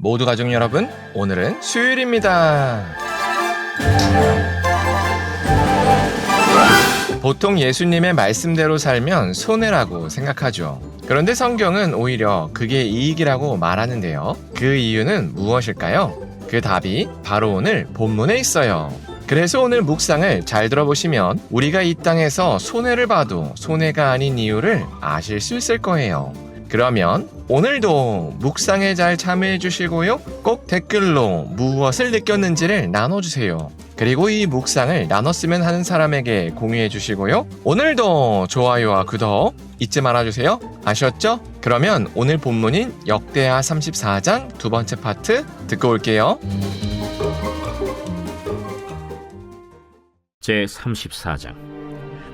모두 가족 여러분, 오늘은 수요일입니다. 보통 예수님의 말씀대로 살면 손해라고 생각하죠. 그런데 성경은 오히려 그게 이익이라고 말하는데요. 그 이유는 무엇일까요? 그 답이 바로 오늘 본문에 있어요. 그래서 오늘 묵상을 잘 들어보시면 우리가 이 땅에서 손해를 봐도 손해가 아닌 이유를 아실 수 있을 거예요. 그러면 오늘도 묵상에 잘 참여해 주시고요. 꼭 댓글로 무엇을 느꼈는지를 나눠주세요. 그리고 이 묵상을 나눴으면 하는 사람에게 공유해 주시고요. 오늘도 좋아요와 구독 잊지 말아주세요. 아셨죠? 그러면 오늘 본문인 역대하 34장 두 번째 파트 듣고 올게요. 제 34장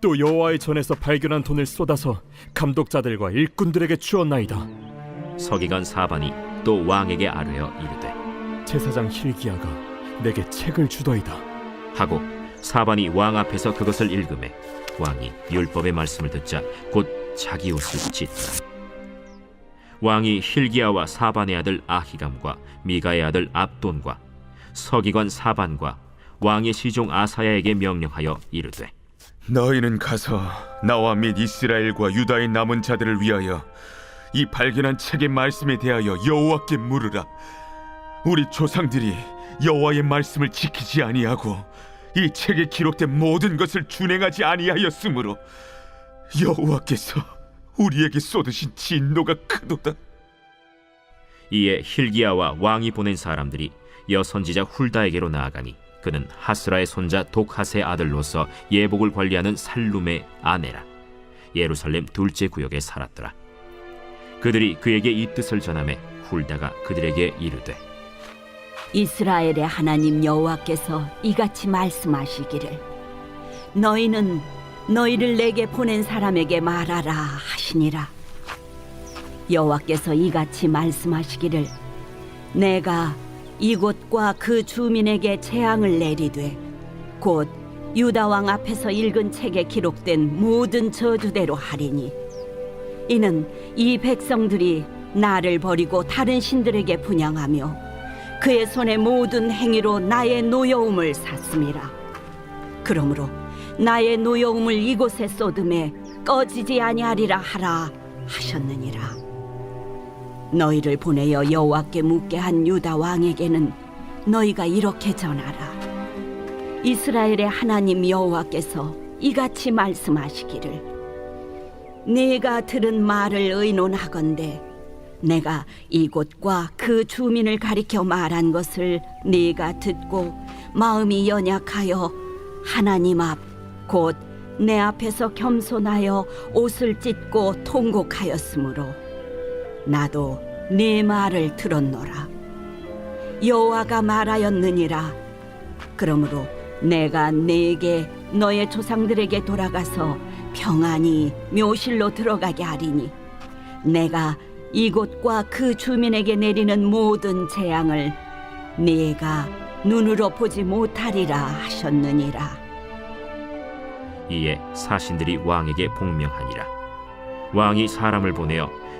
또 여호와의 전에서 발견한 돈을 쏟아서 감독자들과 일꾼들에게 주었나이다. 서기관 사반이 또 왕에게 아뢰어 이르되 제사장 힐기야가 내게 책을 주더이다. 하고 사반이 왕 앞에서 그것을 읽음에 왕이 율법의 말씀을 듣자 곧 자기 옷을 찢더라 왕이 힐기야와 사반의 아들 아히감과 미가의 아들 압돈과 서기관 사반과 왕의 시종 아사야에게 명령하여 이르되 너희는 가서 나와 및 이스라엘과 유다의 남은 자들을 위하여 이 발견한 책의 말씀에 대하여 여호와께 물으라. 우리 조상들이 여호와의 말씀을 지키지 아니하고 이 책에 기록된 모든 것을 준행하지 아니하였으므로 여호와께서 우리에게 쏟으신 진노가 크도다. 이에 힐기야와 왕이 보낸 사람들이 여선지자 훌다에게로 나아가니 그는 하스라의 손자 독하스의 아들로서 예복을 관리하는 살룸의 아내라. 예루살렘 둘째 구역에 살았더라. 그들이 그에게 이 뜻을 전함에 훌다가 그들에게 이르되 이스라엘의 하나님 여호와께서 이같이 말씀하시기를 너희는 너희를 내게 보낸 사람에게 말하라 하시니라. 여호와께서 이같이 말씀하시기를 내가 이곳과 그 주민에게 재앙을 내리되 곧 유다 왕 앞에서 읽은 책에 기록된 모든 저주대로 하리니 이는 이 백성들이 나를 버리고 다른 신들에게 분양하며 그의 손의 모든 행위로 나의 노여움을 샀음이라. 그러므로 나의 노여움을 이곳에 쏟음에 꺼지지 아니하리라 하라 하셨느니라. 너희를 보내어 여호와께 묻게 한 유다 왕에게는 너희가 이렇게 전하라. 이스라엘의 하나님 여호와께서 이같이 말씀하시기를 네가 들은 말을 의논하건대 내가 이곳과 그 주민을 가리켜 말한 것을 네가 듣고 마음이 연약하여 하나님 앞 곧 내 앞에서 겸손하여 옷을 찢고 통곡하였으므로 나도 네 말을 들었노라. 여호와가 말하였느니라. 그러므로 내가 네게 너의 조상들에게 돌아가서 평안히 묘실로 들어가게 하리니 내가 이곳과 그 주민에게 내리는 모든 재앙을 네가 눈으로 보지 못하리라 하셨느니라. 이에 사신들이 왕에게 복명하니라. 왕이 사람을 보내어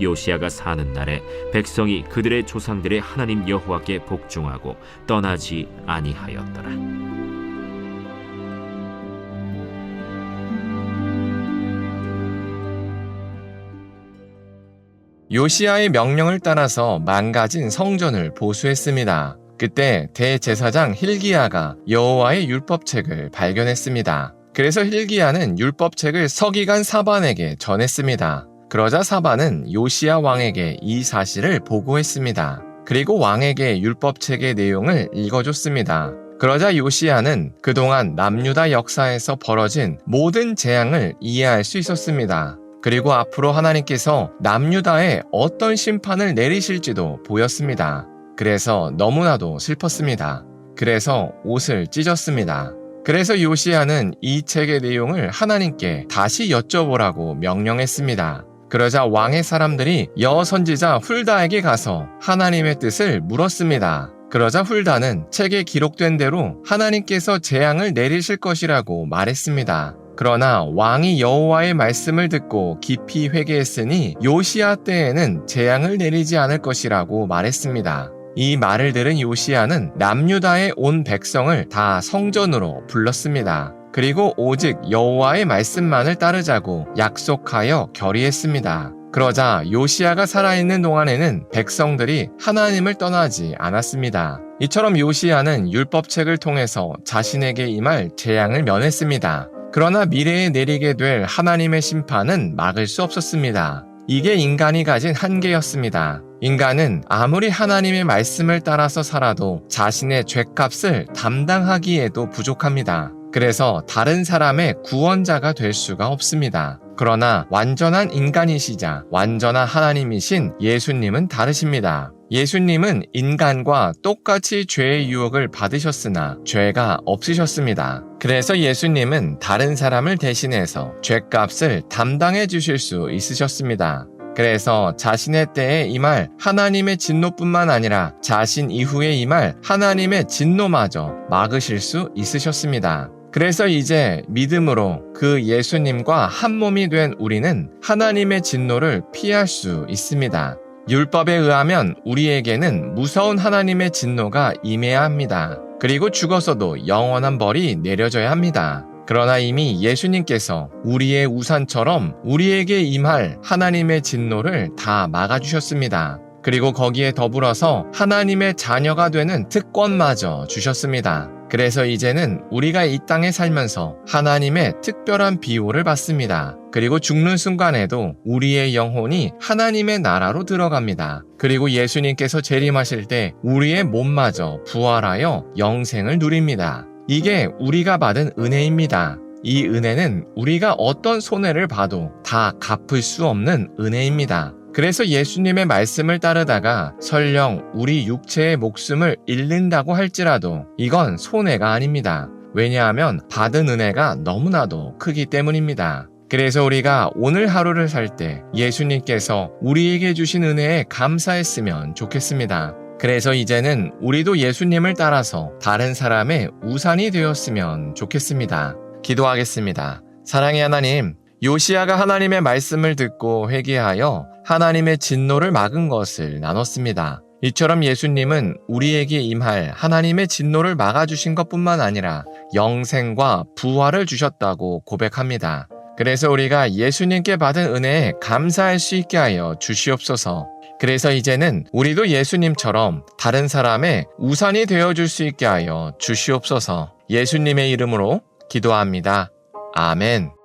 요시야가 사는 날에 백성이 그들의 조상들의 하나님 여호와께 복종하고 떠나지 아니하였더라. 요시아의 명령을 따라서 망가진 성전을 보수했습니다. 그때 대제사장 힐기야가 여호와의 율법책을 발견했습니다. 그래서 힐기야는 율법책을 서기관 사반에게 전했습니다. 그러자 사반은 요시야 왕에게 이 사실을 보고했습니다. 그리고 왕에게 율법책의 내용을 읽어줬습니다. 그러자 요시야는 그동안 남유다 역사에서 벌어진 모든 재앙을 이해할 수 있었습니다. 그리고 앞으로 하나님께서 남유다에 어떤 심판을 내리실지도 보였습니다. 그래서 너무나도 슬펐습니다. 그래서 옷을 찢었습니다. 그래서 요시야는 이 책의 내용을 하나님께 다시 여쭤보라고 명령했습니다. 그러자 왕의 사람들이 여선지자 훌다에게 가서 하나님의 뜻을 물었습니다. 그러자 훌다는 책에 기록된 대로 하나님께서 재앙을 내리실 것이라고 말했습니다. 그러나 왕이 여호와의 말씀을 듣고 깊이 회개했으니 요시야 때에는 재앙을 내리지 않을 것이라고 말했습니다. 이 말을 들은 요시야는 남유다에 온 백성을 다 성전으로 불렀습니다. 그리고 오직 여호와의 말씀만을 따르자고 약속하여 결의했습니다. 그러자 요시야가 살아있는 동안에는 백성들이 하나님을 떠나지 않았습니다. 이처럼 요시야는 율법책을 통해서 자신에게 임할 재앙을 면했습니다. 그러나 미래에 내리게 될 하나님의 심판은 막을 수 없었습니다. 이게 인간이 가진 한계였습니다. 인간은 아무리 하나님의 말씀을 따라서 살아도 자신의 죄값을 담당하기에도 부족합니다. 그래서 다른 사람의 구원자가 될 수가 없습니다. 그러나 완전한 인간이시자 완전한 하나님이신 예수님은 다르십니다. 예수님은 인간과 똑같이 죄의 유혹을 받으셨으나 죄가 없으셨습니다. 그래서 예수님은 다른 사람을 대신해서 죄값을 담당해 주실 수 있으셨습니다. 그래서 자신의 때에 임할 하나님의 진노뿐만 아니라 자신 이후에 임할 하나님의 진노마저 막으실 수 있으셨습니다. 그래서 이제 믿음으로 그 예수님과 한 몸이 된 우리는 하나님의 진노를 피할 수 있습니다. 율법에 의하면 우리에게는 무서운 하나님의 진노가 임해야 합니다. 그리고 죽어서도 영원한 벌이 내려져야 합니다. 그러나 이미 예수님께서 우리의 우산처럼 우리에게 임할 하나님의 진노를 다 막아주셨습니다. 그리고 거기에 더불어서 하나님의 자녀가 되는 특권마저 주셨습니다. 그래서 이제는 우리가 이 땅에 살면서 하나님의 특별한 비호를 받습니다. 그리고 죽는 순간에도 우리의 영혼이 하나님의 나라로 들어갑니다. 그리고 예수님께서 재림하실 때 우리의 몸마저 부활하여 영생을 누립니다. 이게 우리가 받은 은혜입니다. 이 은혜는 우리가 어떤 손해를 봐도 다 갚을 수 없는 은혜입니다. 그래서 예수님의 말씀을 따르다가 설령 우리 육체의 목숨을 잃는다고 할지라도 이건 손해가 아닙니다. 왜냐하면 받은 은혜가 너무나도 크기 때문입니다. 그래서 우리가 오늘 하루를 살 때 예수님께서 우리에게 주신 은혜에 감사했으면 좋겠습니다. 그래서 이제는 우리도 예수님을 따라서 다른 사람의 우산이 되었으면 좋겠습니다. 기도하겠습니다. 사랑의 하나님, 요시아가 하나님의 말씀을 듣고 회개하여 하나님의 진노를 막은 것을 나눴습니다. 이처럼 예수님은 우리에게 임할 하나님의 진노를 막아주신 것뿐만 아니라 영생과 부활을 주셨다고 고백합니다. 그래서 우리가 예수님께 받은 은혜에 감사할 수 있게 하여 주시옵소서. 그래서 이제는 우리도 예수님처럼 다른 사람의 우산이 되어줄 수 있게 하여 주시옵소서. 예수님의 이름으로 기도합니다. 아멘.